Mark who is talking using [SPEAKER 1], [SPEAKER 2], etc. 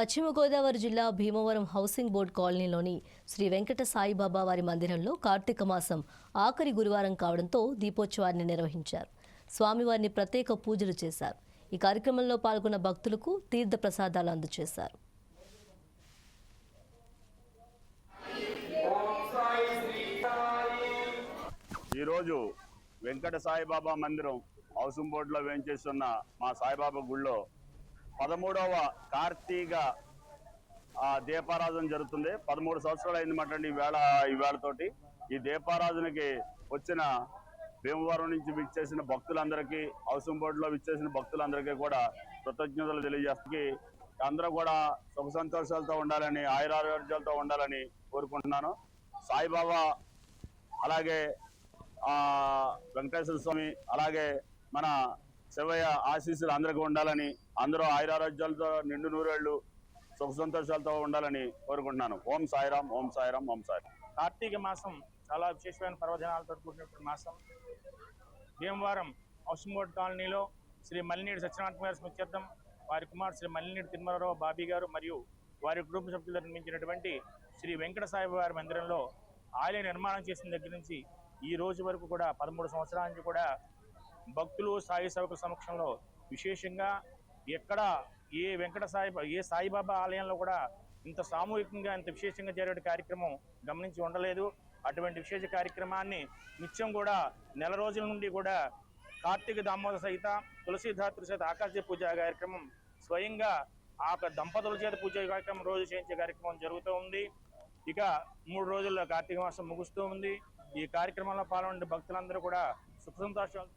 [SPEAKER 1] పశ్చిమ గోదావరి జిల్లా Bhimavaram housing board కాలనీలోని శ్రీ వెంకట సాయిబాబా వారి మందిరంలో కార్తీక మాసం ఆఖరి గురువారం కావడంతో దీపోత్సవాన్ని నిర్వహించారు. స్వామివారిని ప్రత్యేక పూజలు చేశారు. ఈ కార్యక్రమంలో పాల్గొన్న భక్తులకు తీర్థ ప్రసాదాలు అందజేశారు.
[SPEAKER 2] ఈరోజు వెంకట సాయిబాబా మందిరం హౌసింగ్ బోర్డులో వేయించేస్తున్న మా సాయిబాబా గుళ్ళో పదమూడవ కార్తీక దీపారాధన జరుగుతుంది. పదమూడు సంవత్సరాలు అయింది మాట ఈ వేళ ఈ వేళతోటి ఈ దీపారాధనకి వచ్చిన భీమవరం నుంచి విచ్చేసిన భక్తులందరికీ హౌసింగ్ బోర్డులో విచ్చేసిన భక్తులందరికీ కూడా కృతజ్ఞతలు తెలియజేస్తే అందరూ కూడా సుఖ సంతోషాలతో ఉండాలని ఆయురారోగ్యాలతో ఉండాలని కోరుకుంటున్నాను. సాయిబాబా అలాగే వెంకటేశ్వర స్వామి అలాగే మన శివయ్య ఆశీస్సులు అందరికీ ఉండాలని అందరూ ఆయురారోగ్యాలతో నిండు నూరేళ్ళు సుఖ సంతోషాలతో ఉండాలని కోరుకుంటున్నాను. ఓం సాయిరాం ఓం సాయిరాం ఓం సాయిరాం
[SPEAKER 3] కార్తీక మాసం చాలా విశేషమైన పర్వదినాలతో కూడినటువంటి మాసం. భీమవరం హౌసింగ్ కాలనీలో శ్రీ మల్లినీడి సత్యనారాయణ గారి స్మృత్యర్థం వారి కుమార్ శ్రీ మల్లినీడి తిరుమలరావు బాబీ గారు మరియు వారి కుటుంబ సభ్యులు నిర్మించినటువంటి శ్రీ వెంకట సాయి వారి మందిరంలో ఆలయ నిర్మాణం చేసిన దగ్గర నుంచి ఈ రోజు వరకు కూడా పదమూడు సంవత్సరాల నుంచి కూడా భక్తులు సాయి సేవకుల సమక్షంలో విశేషంగా ఎక్కడ ఏ వెంకట సాయి ఏ సాయిబాబా ఆలయంలో కూడా ఇంత సామూహికంగా ఇంత విశేషంగా జరిగే కార్యక్రమం గమనించి ఉండలేదు. అటువంటి విశేష కార్యక్రమాన్ని నిత్యం కూడా నెల రోజుల నుండి కూడా కార్తీక దామోదర సహిత తులసీధాత్రి సహిత ఆకాశ పూజ కార్యక్రమం స్వయంగా ఆ దంపతుల చేత పూజ కార్యక్రమం రోజు చేయించే కార్యక్రమం జరుగుతూ ఉంది. ఇక మూడు రోజుల్లో కార్తీక మాసం ముగుస్తూ ఉంది. ఈ కార్యక్రమంలో పాల్గొనే భక్తులందరూ కూడా సుఖ సంతోషాలు